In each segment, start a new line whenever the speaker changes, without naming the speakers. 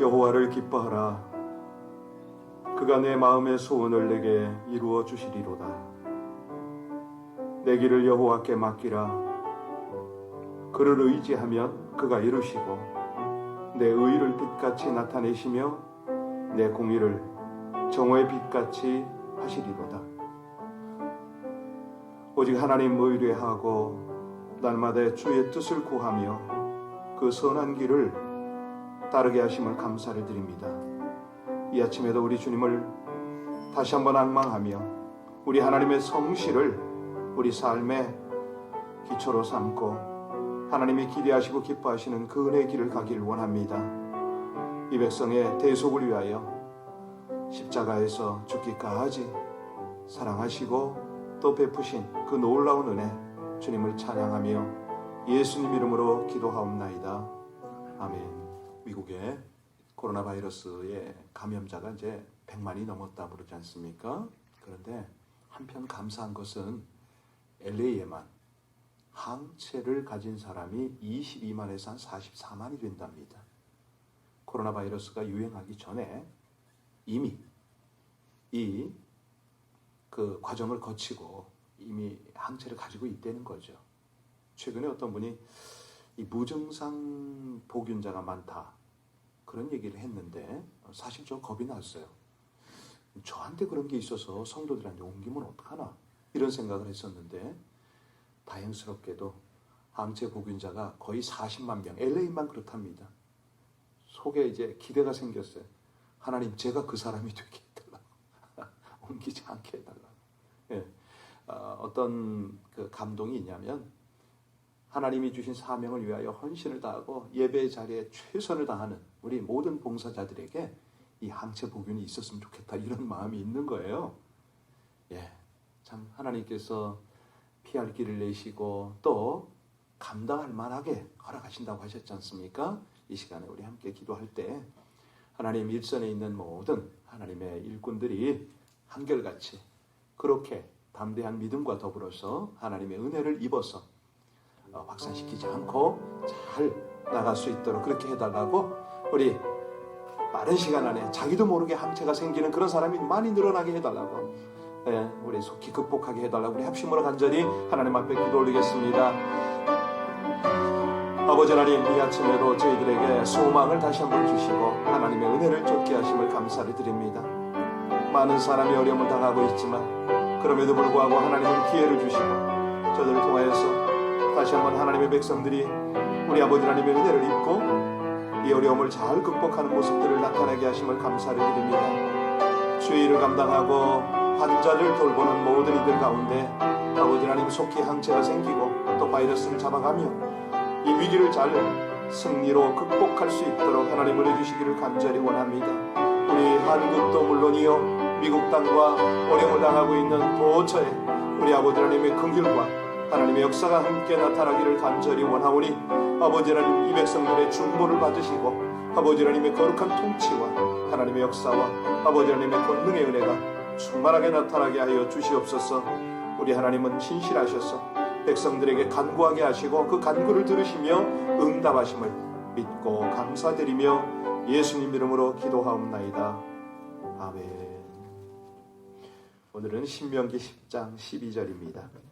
여호와를 기뻐하라. 그가 내 마음의 소원을 내게 이루어 주시리로다. 내 길을 여호와께 맡기라. 그를 의지하면 그가 이루시고 내 의를 빛같이 나타내시며 내 공의를 정오의 빛같이 하시리로다. 오직 하나님 의뢰하고 날마다 주의 뜻을 구하며 그 선한 길을 따르게 하심을 감사를 드립니다. 이 아침에도 우리 주님을 다시 한번 악망하며 우리 하나님의 성실을 우리 삶의 기초로 삼고 하나님이 기대하시고 기뻐하시는 그 은혜의 길을 가기를 원합니다. 이 백성의 대속을 위하여 십자가에서 죽기까지 사랑하시고 또 베푸신 그 놀라운 은혜 주님을 찬양하며 예수님 이름으로 기도하옵나이다. 아멘. 미국의 코로나 바이러스의 감염자가 이제 100만이 넘었다 그러지 않습니까? 그런데 한편 감사한 것은 LA에만 항체를 가진 사람이 22만에서 한 44만이 된답니다. 코로나 바이러스가 유행하기 전에 이미 이 그 과정을 거치고 이미 항체를 가지고 있다는 거죠. 최근에 어떤 분이 이 무증상 보균자가 많다 그런 얘기를 했는데 사실 저 겁이 났어요. 저한테 그런 게 있어서 성도들한테 옮기면 어떡하나 이런 생각을 했었는데 다행스럽게도 항체 보균자가 거의 40만 명, LA만 그렇답니다. 속에 이제 기대가 생겼어요. 하나님 제가 그 사람이 되게 해달라고 옮기지 않게 해달라고. 예. 어, 어떤 그 감동이 있냐면 하나님이 주신 사명을 위하여 헌신을 다하고 예배 자리에 최선을 다하는 우리 모든 봉사자들에게 이 항체 복균이 있었으면 좋겠다 이런 마음이 있는 거예요. 예, 참 하나님께서 피할 길을 내시고 또 감당할 만하게 허락하신다고 하셨지 않습니까? 이 시간에 우리 함께 기도할 때 하나님 일선에 있는 모든 하나님의 일꾼들이 한결같이 그렇게 담대한 믿음과 더불어서 하나님의 은혜를 입어서 어, 확산시키지 않고 잘 나갈 수 있도록 그렇게 해달라고 우리 빠른 시간 안에 자기도 모르게 항체가 생기는 그런 사람이 많이 늘어나게 해달라고 예, 우리 속히 극복하게 해달라고 우리 합심으로 간절히 하나님 앞에 기도 올리겠습니다. 아버지 하나님 이 아침에도 저희들에게 소망을 다시 한번 주시고 하나님의 은혜를 쫓게 하심을 감사를 드립니다. 많은 사람이 어려움을 당하고 있지만 그럼에도 불구하고 하나님은 기회를 주시고 저들을 통하여서 다시 한번 하나님의 백성들이 우리 아버지 하나님의 은혜를 입고 이 어려움을 잘 극복하는 모습들을 나타내게 하심을 감사를 드립니다. 주의를 감당하고 환자를 돌보는 모든 이들 가운데 아버지 하나님 속히 항체가 생기고 또 바이러스를 잡아가며 이 위기를 잘 승리로 극복할 수 있도록 하나님 은혜 주시기를 간절히 원합니다. 우리 한국도 물론이요 미국 땅과 어려움을 당하고 있는 도처에 우리 아버지 하나님의 긍휼과 하나님의 역사가 함께 나타나기를 간절히 원하오니 아버지 하나님 이 백성들의 중보를 받으시고 아버지 하나님의 거룩한 통치와 하나님의 역사와 아버지 하나님의 권능의 은혜가 충만하게 나타나게 하여 주시옵소서 우리 하나님은 신실하셔서 백성들에게 간구하게 하시고 그 간구를 들으시며 응답하심을 믿고 감사드리며 예수님 이름으로 기도하옵나이다. 아멘. 오늘은 신명기 10장 12절입니다.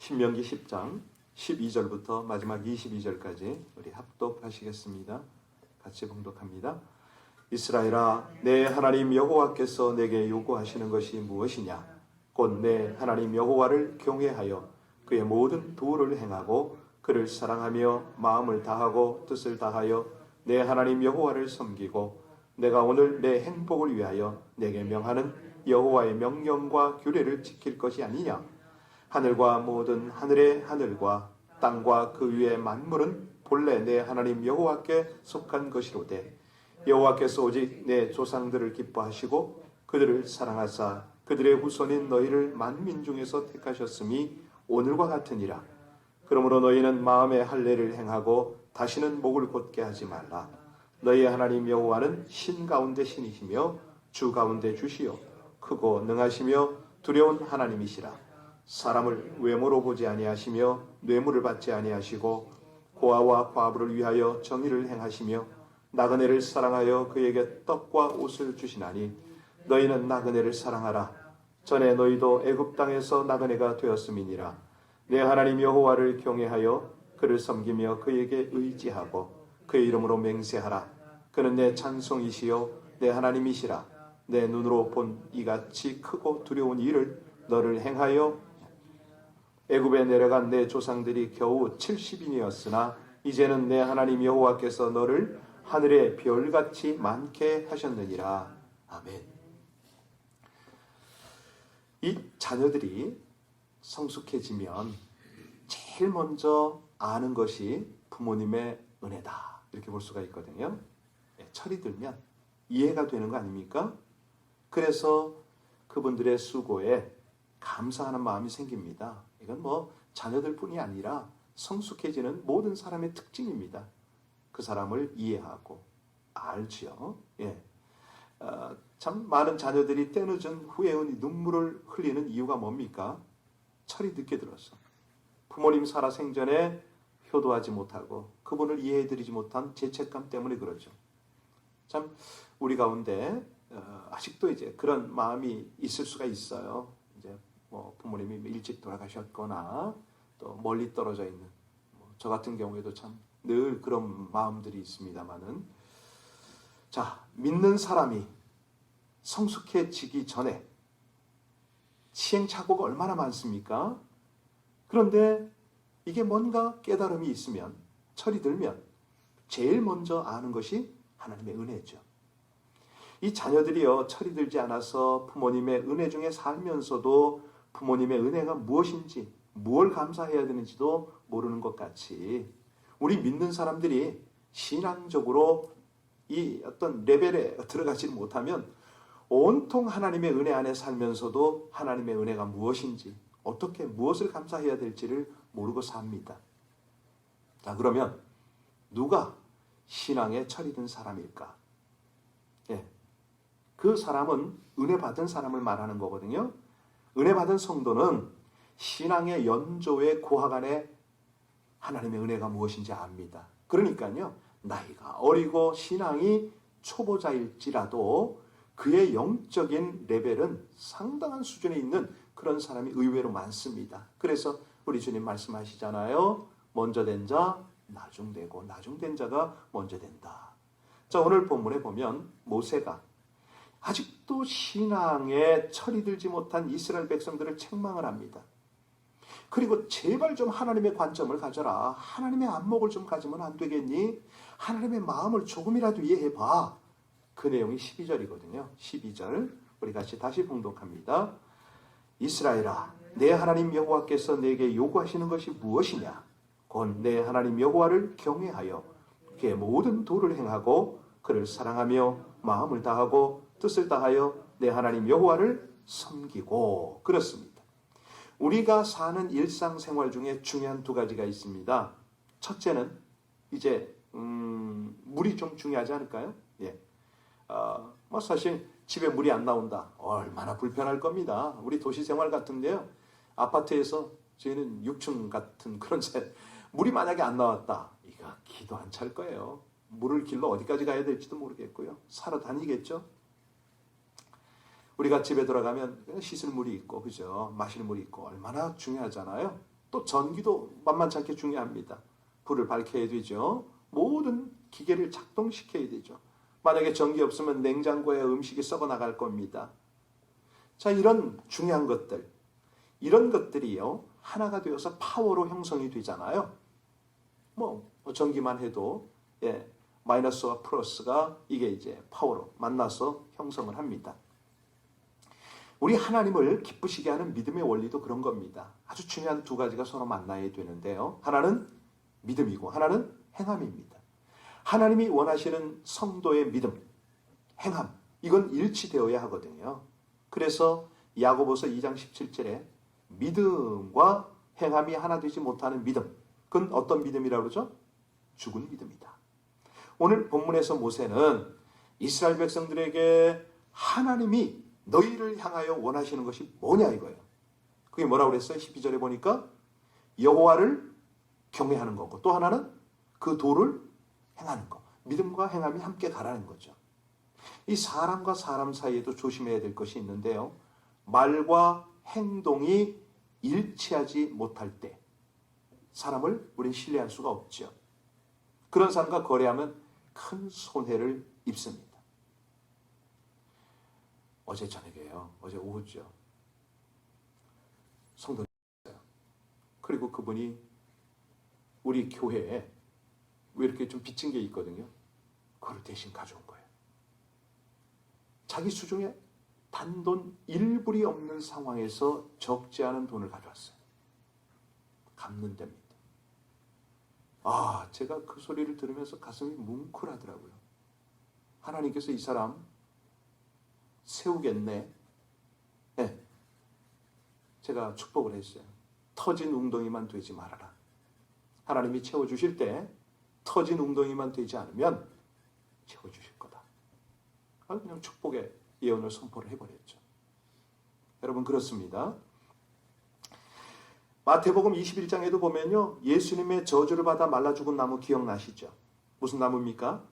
신명기 10장 12절부터 마지막 22절까지 우리 합독하시겠습니다. 같이 봉독합니다. 이스라엘아 내 하나님 여호와께서 내게 요구하시는 것이 무엇이냐 곧 내 하나님 여호와를 경외하여 그의 모든 도를 행하고 그를 사랑하며 마음을 다하고 뜻을 다하여 내 하나님 여호와를 섬기고 내가 오늘 내 행복을 위하여 내게 명하는 여호와의 명령과 규례를 지킬 것이 아니냐 하늘과 모든 하늘의 하늘과 땅과 그 위의 만물은 본래 내 하나님 여호와께 속한 것이로되 여호와께서 오직 내 조상들을 기뻐하시고 그들을 사랑하사 그들의 후손인 너희를 만민 중에서 택하셨음이 오늘과 같으니라. 그러므로 너희는 마음의 할례를 행하고 다시는 목을 곧게 하지 말라. 너희 하나님 여호와는 신 가운데 신이시며 주 가운데 주시요 크고 능하시며 두려운 하나님이시라. 사람을 외모로 보지 아니하시며 뇌물을 받지 아니하시고 고아와 과부를 위하여 정의를 행하시며 나그네를 사랑하여 그에게 떡과 옷을 주시나니 너희는 나그네를 사랑하라. 전에 너희도 애굽 땅에서 나그네가 되었음이니라. 내 하나님 여호와를 경외하여 그를 섬기며 그에게 의지하고 그의 이름으로 맹세하라. 그는 내 찬송이시요 내 하나님이시라. 내 눈으로 본 이같이 크고 두려운 일을 너를 행하여 애굽에 내려간 내 조상들이 겨우 70인이었으나 이제는 내 하나님 여호와께서 너를 하늘의 별같이 많게 하셨느니라. 아멘. 이 자녀들이 성숙해지면 제일 먼저 아는 것이 부모님의 은혜다. 이렇게 볼 수가 있거든요. 예, 철이 들면 이해가 되는 거 아닙니까? 그래서 그분들의 수고에 감사하는 마음이 생깁니다. 이건 뭐 자녀들뿐이 아니라 성숙해지는 모든 사람의 특징입니다. 그 사람을 이해하고 알지요. 예. 어, 참 많은 자녀들이 때늦은 후회의 눈물을 흘리는 이유가 뭡니까? 철이 늦게 들어서 부모님 살아 생전에 효도하지 못하고 그분을 이해해드리지 못한 죄책감 때문에 그러죠. 참 우리 가운데 어, 아직도 이제 그런 마음이 있을 수가 있어요. 뭐 부모님이 일찍 돌아가셨거나 또 멀리 떨어져 있는 뭐 저 같은 경우에도 참 늘 그런 마음들이 있습니다만은 자 믿는 사람이 성숙해지기 전에 시행착오가 얼마나 많습니까? 그런데 이게 뭔가 깨달음이 있으면 철이 들면 제일 먼저 아는 것이 하나님의 은혜죠. 이 자녀들이요 철이 들지 않아서 부모님의 은혜 중에 살면서도 부모님의 은혜가 무엇인지 무엇을 감사해야 되는지도 모르는 것 같이 우리 믿는 사람들이 신앙적으로 이 어떤 레벨에 들어가지 못하면 온통 하나님의 은혜 안에 살면서도 하나님의 은혜가 무엇인지 어떻게 무엇을 감사해야 될지를 모르고 삽니다. 자 그러면 누가 신앙에 철이 든 사람일까? 예, 그 사람은 은혜 받은 사람을 말하는 거거든요. 은혜 받은 성도는 신앙의 연조의 고학 안에 하나님의 은혜가 무엇인지 압니다. 그러니까요, 나이가 어리고 신앙이 초보자일지라도 그의 영적인 레벨은 상당한 수준에 있는 그런 사람이 의외로 많습니다. 그래서 우리 주님 말씀하시잖아요. 먼저 된 자, 나중되고, 나중된 자가 먼저 된다. 자, 오늘 본문에 보면 모세가 아직 도 신앙에 철이 들지 못한 이스라엘 백성들을 책망을 합니다. 그리고 제발 좀 하나님의 관점을 가져라. 하나님의 안목을 좀 가지면 안 되겠니? 하나님의 마음을 조금이라도 이해해봐. 그 내용이 12절이거든요. 12절. 우리 같이 다시 봉독합니다. 이스라엘아, 내 하나님 여호와께서 내게 요구하시는 것이 무엇이냐? 곧 내 하나님 여호와를 경외하여 그의 모든 도를 행하고 그를 사랑하며 마음을 다하고 뜻을 다하여 내 하나님 여호와를 섬기고 그렇습니다. 우리가 사는 일상생활 중에 중요한 두 가지가 있습니다. 첫째는 이제 음, 물이 좀 중요하지 않을까요? 예. 어, 뭐 사실 집에 물이 안 나온다. 얼마나 불편할 겁니다. 우리 도시 생활 같은데요. 아파트에서 저희는 6층 같은 그런 새 물이 만약에 안 나왔다. 이거 기도 안 찰 거예요. 물을 길러 어디까지 가야 될지도 모르겠고요. 사러 다니겠죠? 우리가 집에 들어가면 씻을 물이 있고, 그죠? 마실 물이 있고, 얼마나 중요하잖아요. 또 전기도 만만치 않게 중요합니다. 불을 밝혀야 되죠. 모든 기계를 작동시켜야 되죠. 만약에 전기 없으면 냉장고에 음식이 썩어 나갈 겁니다. 자, 이런 중요한 것들, 이런 것들이요, 하나가 되어서 파워로 형성이 되잖아요. 뭐, 전기만 해도, 예, 마이너스와 플러스가 이게 이제 파워로 만나서 형성을 합니다. 우리 하나님을 기쁘시게 하는 믿음의 원리도 그런 겁니다. 아주 중요한 두 가지가 서로 만나야 되는데요. 하나는 믿음이고 하나는 행함입니다. 하나님이 원하시는 성도의 믿음, 행함, 이건 일치되어야 하거든요. 그래서 야고보서 2장 17절에 믿음과 행함이 하나 되지 못하는 믿음, 그건 어떤 믿음이라고 그러죠? 죽은 믿음이다. 오늘 본문에서 모세는 이스라엘 백성들에게 하나님이 너희를 향하여 원하시는 것이 뭐냐 이거예요. 그게 뭐라고 그랬어요? 12절에 보니까 여호와를 경외하는 거고 또 하나는 그 도를 행하는 거. 믿음과 행함이 함께 가라는 거죠. 이 사람과 사람 사이에도 조심해야 될 것이 있는데요. 말과 행동이 일치하지 못할 때 사람을 우리는 신뢰할 수가 없죠. 그런 사람과 거래하면 큰 손해를 입습니다. 어제 저녁에요. 어제 오후죠. 성도. 그리고 그분이 우리 교회에 왜 이렇게 좀 빚진 게 있거든요. 그걸 대신 가져온 거예요. 자기 수중에 단돈 1불이 없는 상황에서 적지 않은 돈을 가져왔어요. 갚는 데입니다. 아, 제가 그 소리를 들으면서 가슴이 뭉클하더라고요. 하나님께서 이 사람 세우겠네. 네. 제가 축복을 했어요. 터진 웅덩이만 되지 말아라. 하나님이 채워주실 때 터진 웅덩이만 되지 않으면 채워주실 거다. 아, 그냥 축복의 예언을 선포를 해버렸죠. 여러분 그렇습니다. 마태복음 21장에도 보면요. 예수님의 저주를 받아 말라 죽은 나무 기억나시죠? 무슨 나무입니까?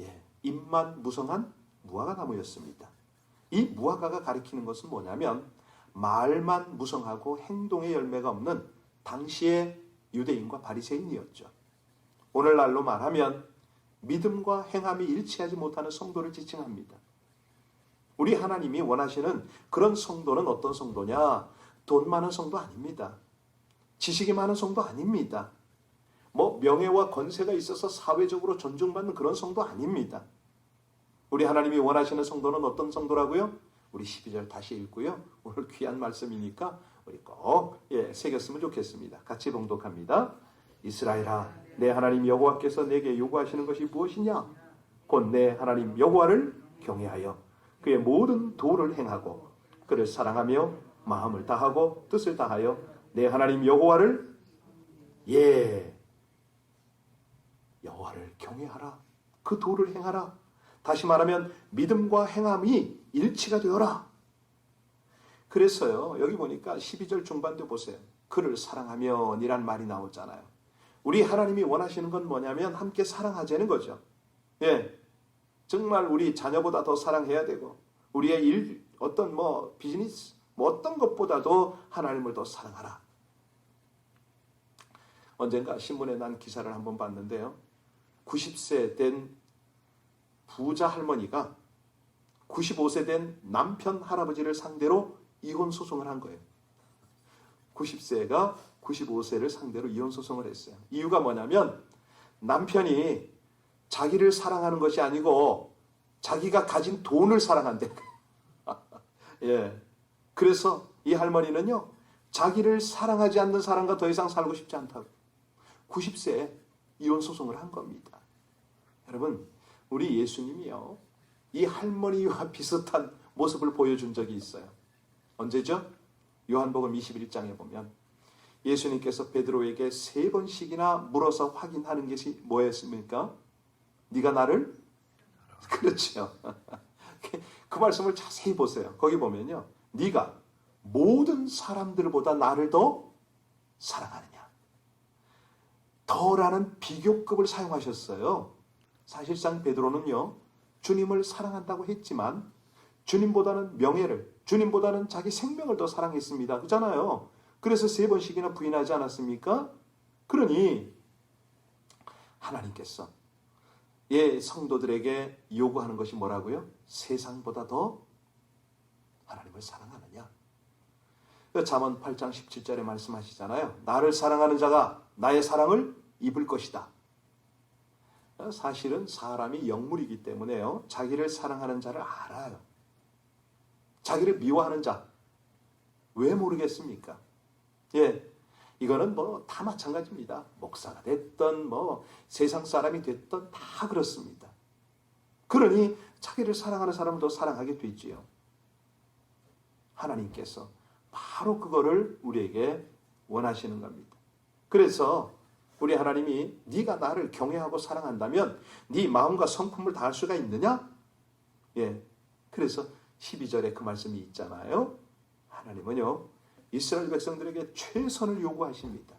예, 잎만 무성한 무화과 나무였습니다. 이 무화과가 가리키는 것은 뭐냐면 말만 무성하고 행동의 열매가 없는 당시의 유대인과 바리새인이었죠. 오늘날로 말하면 믿음과 행함이 일치하지 못하는 성도를 지칭합니다. 우리 하나님이 원하시는 그런 성도는 어떤 성도냐? 돈 많은 성도 아닙니다. 지식이 많은 성도 아닙니다. 뭐 명예와 권세가 있어서 사회적으로 존중받는 그런 성도 아닙니다. 우리 하나님이 원하시는 성도는 어떤 성도라고요? 우리 12절 다시 읽고요. 오늘 귀한 말씀이니까 우리 꼭 예, 새겼으면 좋겠습니다. 같이 봉독합니다. 이스라엘아 내 하나님 여호와께서 내게 요구하시는 것이 무엇이냐? 곧 내 하나님 여호와를 경외하여 그의 모든 도를 행하고 그를 사랑하며 마음을 다하고 뜻을 다하여 내 하나님 여호와를 예 여호와를 경외하라 그 도를 행하라 다시 말하면 믿음과 행함이 일치가 되어라. 그래서요 여기 보니까 12절 중반도 보세요. 그를 사랑하면이란 말이 나오잖아요. 우리 하나님이 원하시는 건 뭐냐면 함께 사랑하자는 거죠. 예. 정말 우리 자녀보다 더 사랑해야 되고 우리의 일 어떤 뭐 비즈니스 뭐 어떤 것보다도 하나님을 더 사랑하라. 언젠가 신문에 난 기사를 한번 봤는데요. 90세 된 부자 할머니가 95세 된 남편 할아버지를 상대로 이혼 소송을 한 거예요. 90세가 95세를 상대로 이혼 소송을 했어요. 이유가 뭐냐면 남편이 자기를 사랑하는 것이 아니고 자기가 가진 돈을 사랑한대. 예. 그래서 이 할머니는요, 자기를 사랑하지 않는 사람과 더 이상 살고 싶지 않다고. 90세에 이혼 소송을 한 겁니다. 여러분, 우리 예수님이요, 이 할머니와 비슷한 모습을 보여준 적이 있어요. 언제죠? 요한복음 21장에 보면 예수님께서 베드로에게 세 번씩이나 물어서 확인하는 것이 뭐였습니까? 네가 나를 그렇죠. 그 말씀을 자세히 보세요. 거기 보면요. 네가 모든 사람들보다 나를 더 사랑하느냐. 더라는 비교급을 사용하셨어요. 사실상 베드로는요. 주님을 사랑한다고 했지만 주님보다는 명예를, 주님보다는 자기 생명을 더 사랑했습니다. 그잖아요. 그래서 세 번씩이나 부인하지 않았습니까? 그러니 하나님께서 예, 성도들에게 요구하는 것이 뭐라고요? 세상보다 더 하나님을 사랑하느냐? 그 잠언 8장 17절에 말씀하시잖아요. 나를 사랑하는 자가 나의 사랑을 입을 것이다. 사실은 사람이 영물이기 때문에요. 자기를 사랑하는 자를 알아요. 자기를 미워하는 자. 왜 모르겠습니까? 예. 이거는 뭐 다 마찬가지입니다. 목사가 됐던 뭐 세상 사람이 됐던 다 그렇습니다. 그러니 자기를 사랑하는 사람을 더 사랑하게 되지요. 하나님께서 바로 그거를 우리에게 원하시는 겁니다. 그래서 우리 하나님이 네가 나를 경외하고 사랑한다면 네 마음과 성품을 다할 수가 있느냐? 예. 그래서 12절에 그 말씀이 있잖아요. 하나님은요. 이스라엘 백성들에게 최선을 요구하십니다.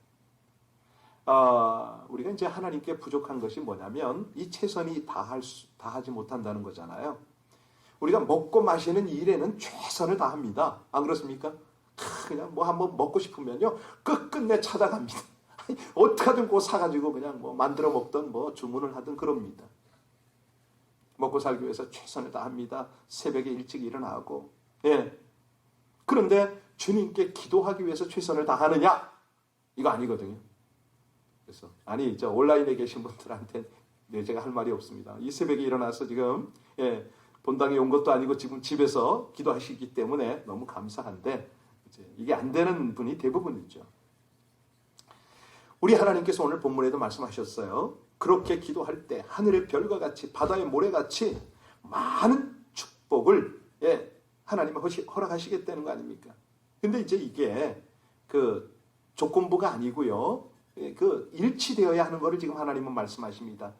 아, 우리가 이제 하나님께 부족한 것이 뭐냐면 이 최선이 다할 수, 다하지 못한다는 거잖아요. 우리가 먹고 마시는 일에는 최선을 다합니다. 안 그렇습니까? 크, 그냥 뭐 한번 먹고 싶으면요 끝끝내 찾아갑니다. 어떻게든 그 사가지고 그냥 뭐 만들어 먹던 뭐 주문을 하든 그럽니다. 먹고 살기 위해서 최선을 다합니다. 새벽에 일찍 일어나고 예. 그런데 주님께 기도하기 위해서 최선을 다하느냐? 이거 아니거든요. 그래서 아니 저 온라인에 계신 분들한테 네, 제가 할 말이 없습니다. 이 새벽에 일어나서 지금 예, 본당에 온 것도 아니고 지금 집에서 기도하시기 때문에 너무 감사한데 이제 이게 안 되는 분이 대부분이죠. 우리 하나님께서 오늘 본문에도 말씀하셨어요. 그렇게 기도할 때 하늘의 별과 같이 바다의 모래같이 많은 축복을 예, 하나님은 허시- 허락하시겠다는 거 아닙니까? 근데 이제 이게 그 조건부가 아니고요. 예, 그 일치되어야 하는 것을 지금 하나님은 말씀하십니다.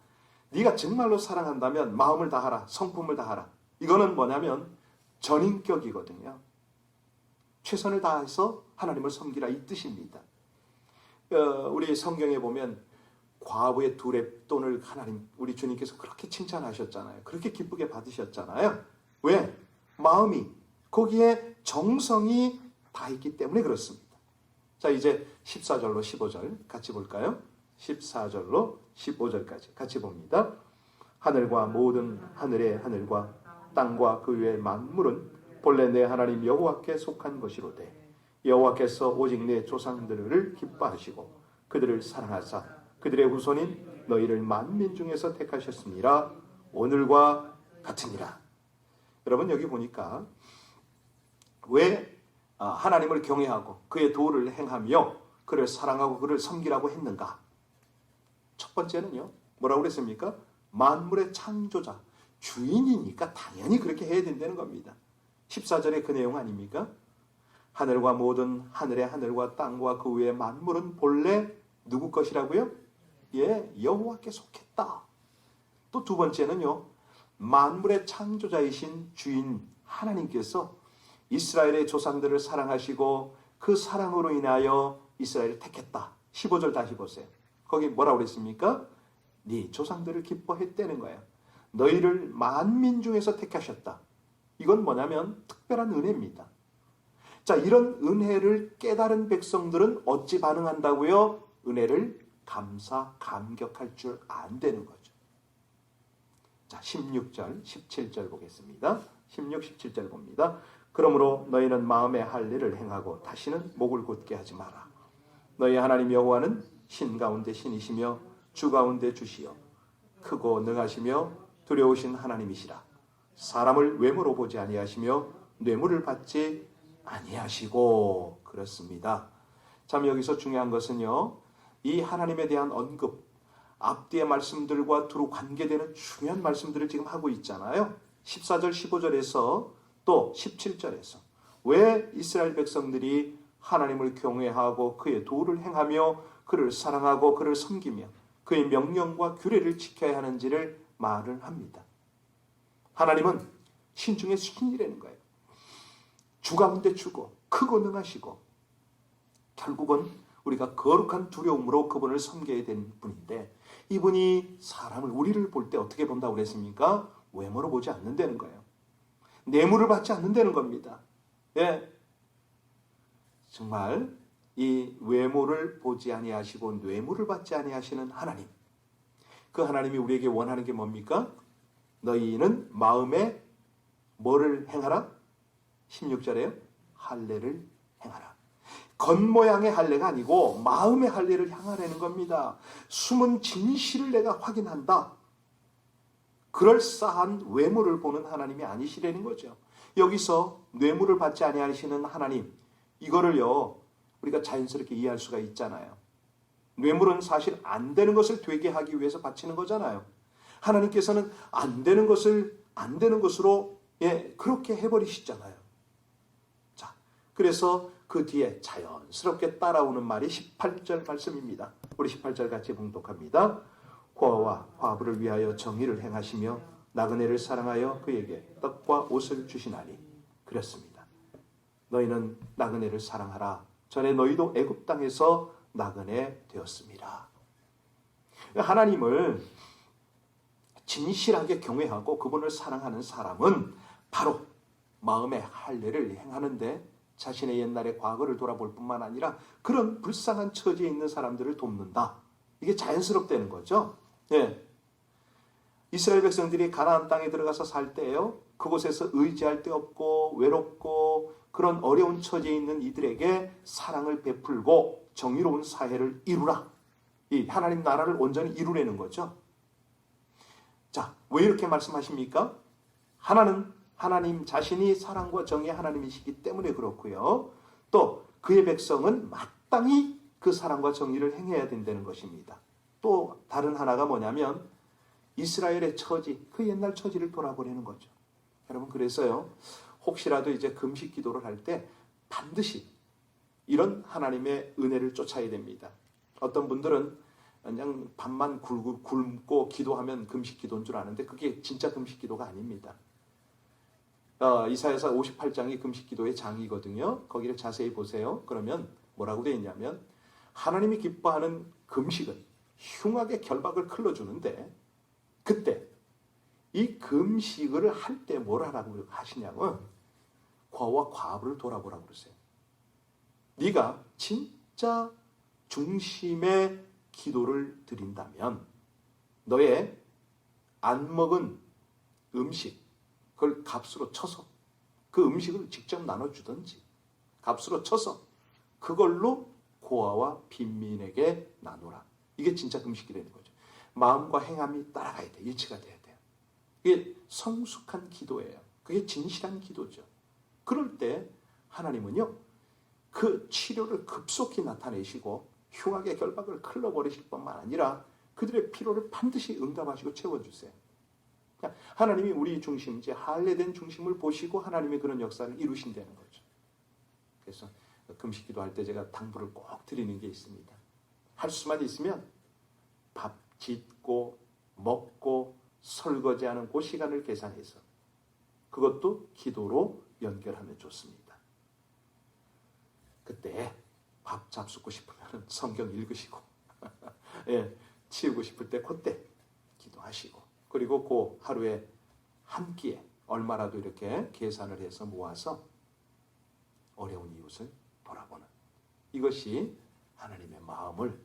네가 정말로 사랑한다면 마음을 다하라, 성품을 다하라. 이거는 뭐냐면 전인격이거든요. 최선을 다해서 하나님을 섬기라 이 뜻입니다. 어, 우리 성경에 보면 과부의 두 랩돈을 하나님 우리 주님께서 그렇게 칭찬하셨잖아요. 그렇게 기쁘게 받으셨잖아요. 왜? 마음이 거기에 정성이 다 있기 때문에 그렇습니다. 자, 이제 14절로 15절 같이 볼까요? 14절로 15절까지 같이 봅니다. 하늘과 모든 하늘의 하늘과 땅과 그 위의 만물은 본래 내 하나님 여호와께 속한 것이로되 여호와께서 오직 내 조상들을 기뻐하시고 그들을 사랑하사 그들의 후손인 너희를 만민 중에서 택하셨습니다. 오늘과 같으니라. 여러분 여기 보니까 왜 아, 하나님을 경외하고 그의 도를 행하며 그를 사랑하고 그를 섬기라고 했는가? 첫 번째는요. 뭐라고 그랬습니까? 만물의 창조자, 주인이니까 당연히 그렇게 해야 된다는 겁니다. 14절의 그 내용 아닙니까? 하늘과 모든 하늘의 하늘과 땅과 그 위의 만물은 본래 누구 것이라고요? 예, 여호와께 속했다. 또 두 번째는요. 만물의 창조자이신 주인 하나님께서 이스라엘의 조상들을 사랑하시고 그 사랑으로 인하여 이스라엘을 택했다. 15절 다시 보세요. 거기 뭐라고 그랬습니까? 네 조상들을 기뻐했다는 거예요. 너희를 만민 중에서 택하셨다. 이건 뭐냐면 특별한 은혜입니다. 자, 이런 은혜를 깨달은 백성들은 어찌 반응한다고요? 은혜를 감사, 감격할 줄 안 되는 거죠. 자, 16절, 17절 보겠습니다. 16, 17절 봅니다. 그러므로 너희는 마음에 할 일을 행하고 다시는 목을 곧게 하지 마라. 너희 하나님 여호와는 신 가운데 신이시며 주 가운데 주시여 크고 능하시며 두려우신 하나님이시라. 사람을 외모로 보지 아니하시며 뇌물을 받지 아니하시고 그렇습니다. 참 여기서 중요한 것은요. 이 하나님에 대한 언급 앞뒤의 말씀들과 두루 관계되는 중요한 말씀들을 지금 하고 있잖아요. 14절 15절에서 또 17절에서 왜 이스라엘 백성들이 하나님을 경외하고 그의 도를 행하며 그를 사랑하고 그를 섬기며 그의 명령과 규례를 지켜야 하는지를 말을 합니다. 하나님은 신중의 신이라는 거예요. 주 가운데 주고 크고 능하시고 결국은 우리가 거룩한 두려움으로 그분을 섬겨야 되는 분인데 이분이 사람을 우리를 볼 때 어떻게 본다고 그랬습니까? 외모로 보지 않는다는 거예요. 뇌물을 받지 않는다는 겁니다. 예. 정말 이 외모를 보지 아니하시고 뇌물을 받지 아니하시는 하나님. 그 하나님이 우리에게 원하는 게 뭡니까? 너희는 마음에 뭐를 행하라? 16절에요. 할례를 행하라. 겉모양의 할례가 아니고 마음의 할례를 향하라는 겁니다. 숨은 진실을 내가 확인한다. 그럴싸한 외모를 보는 하나님이 아니시라는 거죠. 여기서 뇌물을 받지 아니하시는 하나님 이거를요 우리가 자연스럽게 이해할 수가 있잖아요. 뇌물은 사실 안 되는 것을 되게 하기 위해서 바치는 거잖아요. 하나님께서는 안 되는 것을 안 되는 것으로 예 그렇게 해버리시잖아요. 자 그래서 그 뒤에 자연스럽게 따라오는 말이 18절 말씀입니다. 우리 18절 같이 봉독합니다. 호화와 화부를 위하여 정의를 행하시며 나그네를 사랑하여 그에게 떡과 옷을 주시나니 그랬습니다. 너희는 나그네를 사랑하라. 전에 너희도 애굽 땅에서 나그네 되었습니다. 하나님을 진실하게 경외하고 그분을 사랑하는 사람은 바로 마음의 할례를 행하는데 자신의 옛날의 과거를 돌아볼 뿐만 아니라 그런 불쌍한 처지에 있는 사람들을 돕는다. 이게 자연스럽다는 거죠. 예. 이스라엘 백성들이 가나안 땅에 들어가서 살 때요. 그곳에서 의지할 데 없고 외롭고 그런 어려운 처지에 있는 이들에게 사랑을 베풀고 정의로운 사회를 이루라. 이 하나님 나라를 온전히 이루려는 거죠. 자, 왜 이렇게 말씀하십니까? 하나는 하나님 자신이 사랑과 정의 하나님이시기 때문에 그렇고요. 또 그의 백성은 마땅히 그 사랑과 정의를 행해야 된다는 것입니다. 또 다른 하나가 뭐냐면 이스라엘의 처지, 그 옛날 처지를 돌아보려는 거죠. 여러분 그래서요. 혹시라도 이제 금식 기도를 할 때 반드시 이런 하나님의 은혜를 쫓아야 됩니다. 어떤 분들은 그냥 굶고, 굶고 기도하면 금식 기도인 줄 아는데 그게 진짜 금식 기도가 아닙니다. 어, 이사야서 58장이 금식 기도의 장이거든요. 거기를 자세히 보세요. 그러면 뭐라고 되어 있냐면 하나님이 기뻐하는 금식은 흉하게 결박을 클러주는데 그때 이 금식을 할때뭘 하라고 하시냐면 과와 과부를 돌아보라고 그러세요. 네가 진짜 중심의 기도를 드린다면 너의 안 먹은 음식 그걸 값으로 쳐서 그 음식을 직접 나눠주든지 값으로 쳐서 그걸로 고아와 빈민에게 나누라. 이게 진짜 금식이 되는 거죠. 마음과 행함이 따라가야 돼. 일치가 돼야 돼요. 이게 성숙한 기도예요. 그게 진실한 기도죠. 그럴 때 하나님은요, 그 치료를 급속히 나타내시고 흉하게 결박을 클러버리실 뿐만 아니라 그들의 필요를 반드시 응답하시고 채워주세요. 그러니까 하나님이 우리 중심, 이제 할례된 중심을 보시고 하나님이 그런 역사를 이루신다는 거죠. 그래서 금식 기도할 때 제가 당부를 꼭 드리는 게 있습니다. 할 수만 있으면 밥 짓고 먹고 설거지하는 그 시간을 계산해서 그것도 기도로 연결하면 좋습니다. 그때 밥 잡수고 싶으면 성경 읽으시고 예, 치우고 싶을 때 그때 기도하시고 그리고 그 하루에 한 끼에 얼마라도 이렇게 계산을 해서 모아서 어려운 이웃을 돌아보는 이것이 하나님의 마음을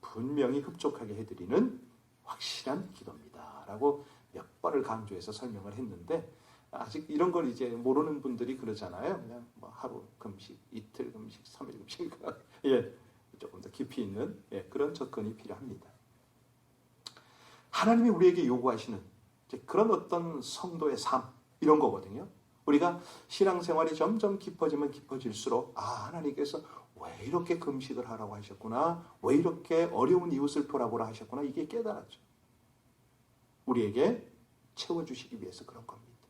분명히 흡족하게 해드리는 확실한 기도입니다 라고 몇 번을 강조해서 설명을 했는데 아직 이런 걸 이제 모르는 분들이 그러잖아요. 그냥 뭐 하루 금식, 이틀 금식, 삼일 금식, 예, 조금 더 깊이 있는 예, 그런 접근이 필요합니다. 하나님이 우리에게 요구하시는 그런 어떤 성도의 삶 이런 거거든요. 우리가 신앙생활이 점점 깊어지면 깊어질수록 아 하나님께서 왜 이렇게 금식을 하라고 하셨구나, 왜 이렇게 어려운 이웃을 돌아보라 하셨구나 이게 깨달았죠. 우리에게 채워주시기 위해서 그런 겁니다.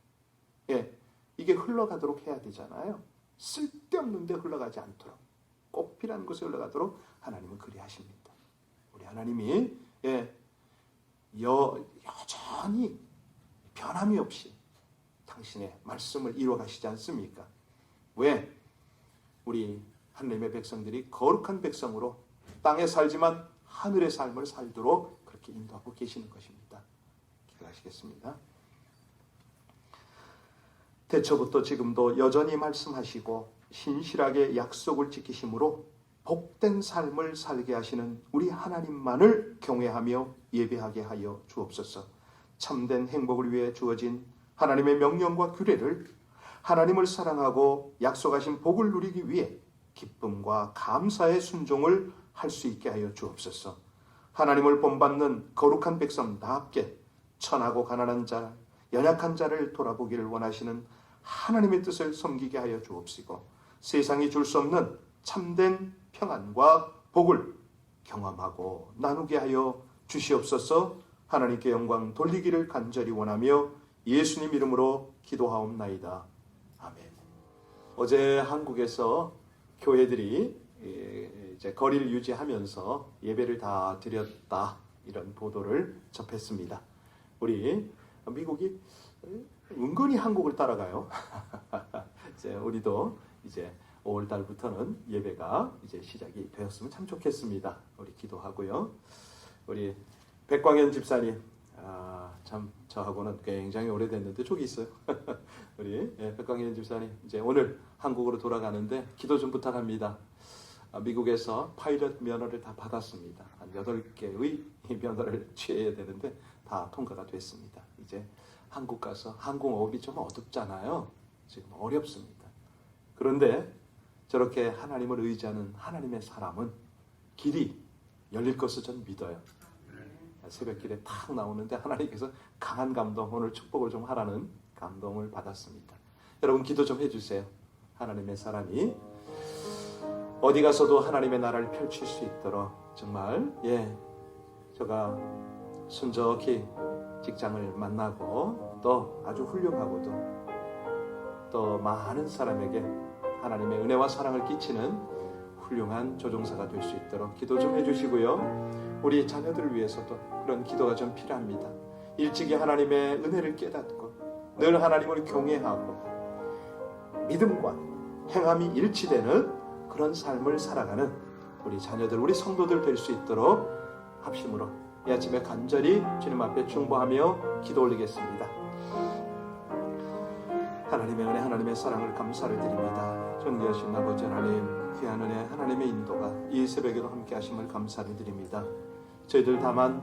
예, 이게 흘러가도록 해야 되잖아요. 쓸데없는데 흘러가지 않도록 꼭 필요한 곳에 흘러가도록 하나님은 그리하십니다. 우리 하나님이 예, 여, 여전히 변함이 없이 당신의 말씀을 이루어 가시지 않습니까? 왜? 우리 하나님의 백성들이 거룩한 백성으로 땅에 살지만 하늘의 삶을 살도록 그렇게 인도하고 계시는 것입니다. 기도하시겠습니다. 대처부터 지금도 여전히 말씀하시고 신실하게 약속을 지키심으로 복된 삶을 살게 하시는 우리 하나님만을 경외하며 예배하게 하여 주옵소서. 참된 행복을 위해 주어진 하나님의 명령과 규례를 하나님을 사랑하고 약속하신 복을 누리기 위해 기쁨과 감사의 순종을 할 수 있게 하여 주옵소서. 하나님을 본받는 거룩한 백성답게 천하고 가난한 자, 연약한 자를 돌아보기를 원하시는 하나님의 뜻을 섬기게 하여 주옵시고 세상이 줄 수 없는 참된 평안과 복을 경험하고 나누게 하여 주시옵소서 하나님께 영광 돌리기를 간절히 원하며 예수님 이름으로 기도하옵나이다. 아멘. 어제 한국에서 교회들이 이제 거리를 유지하면서 예배를 다 드렸다 이런 보도를 접했습니다. 우리 미국이 은근히 한국을 따라가요. 이제 우리도 이제 5월 달부터는 예배가 이제 시작이 되었으면 참 좋겠습니다. 우리 기도하고요. 우리 백광현 집사님, 아, 참 저하고는 굉장히 오래됐는데 저기 있어요. 우리 예, 백광현 집사님 이제 오늘 한국으로 돌아가는데 기도 좀 부탁합니다. 아, 미국에서 파일럿 면허를 다 받았습니다. 한 8개의 면허를 취해야 되는데 다 통과가 됐습니다. 이제 한국 가서 항공업이 좀 어둡잖아요. 지금 어렵습니다. 그런데 저렇게 하나님을 의지하는 하나님의 사람은 길이 열릴 것을 전 믿어요. 새벽길에 탁 나오는데 하나님께서 강한 감동, 오늘 축복을 좀 하라는 감동을 받았습니다. 여러분 기도 좀 해주세요. 하나님의 사람이 어디 가서도 하나님의 나라를 펼칠 수 있도록 정말 예 제가 순적히 직장을 만나고 또 아주 훌륭하고도 또 많은 사람에게 하나님의 은혜와 사랑을 끼치는 훌륭한 조종사가 될 수 있도록 기도 좀 해주시고요. 우리 자녀들을 위해서도 그런 기도가 좀 필요합니다. 일찍이 하나님의 은혜를 깨닫고 늘 하나님을 경외하고 믿음과 행함이 일치되는 그런 삶을 살아가는 우리 자녀들, 우리 성도들 될 수 있도록 합심으로 이 아침에 간절히 주님 앞에 중보하며 기도 올리겠습니다. 하나님의 은혜, 하나님의 사랑을 감사를 드립니다. 존귀하신 아버지 하나님, 귀한 은혜, 하나님의 인도가 이 새벽에도 함께 하심을 감사를 드립니다. 저희들 다만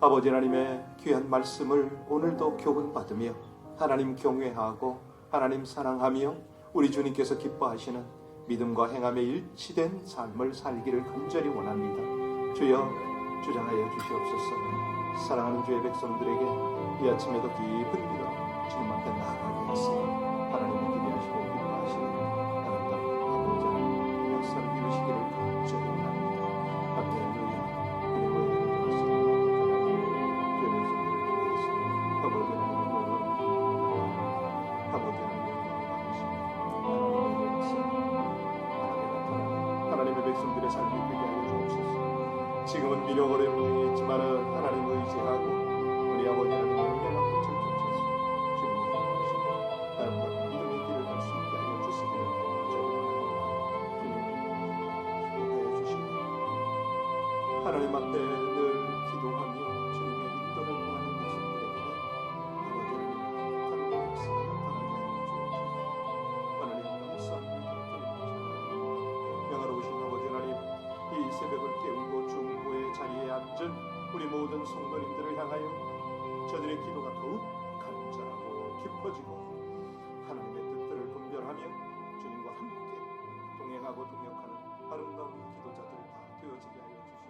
아버지 하나님의 귀한 말씀을 오늘도 교훈받으며 하나님 경외하고 하나님 사랑하며 우리 주님께서 기뻐하시는 믿음과 행함에 일치된 삶을 살기를 간절히 원합니다. 주여 주장하여 주시옵소서. 사랑하는 주의 백성들에게 이 아침에도 깊은 기도 주님 앞에 나아가게 하시니 백성들의 삶이 되게 하여 주옵소서. 지금은 비록 어려움이 있지만은 하나님 의지하고 우리 아버지 은혜와 끝을 쫓아서. 주님을 기뻐하시고 아름다운 믿음의 길을 갈수 있게 하여 주시기를 주님 축복하여 주시고 하나님 앞에 주님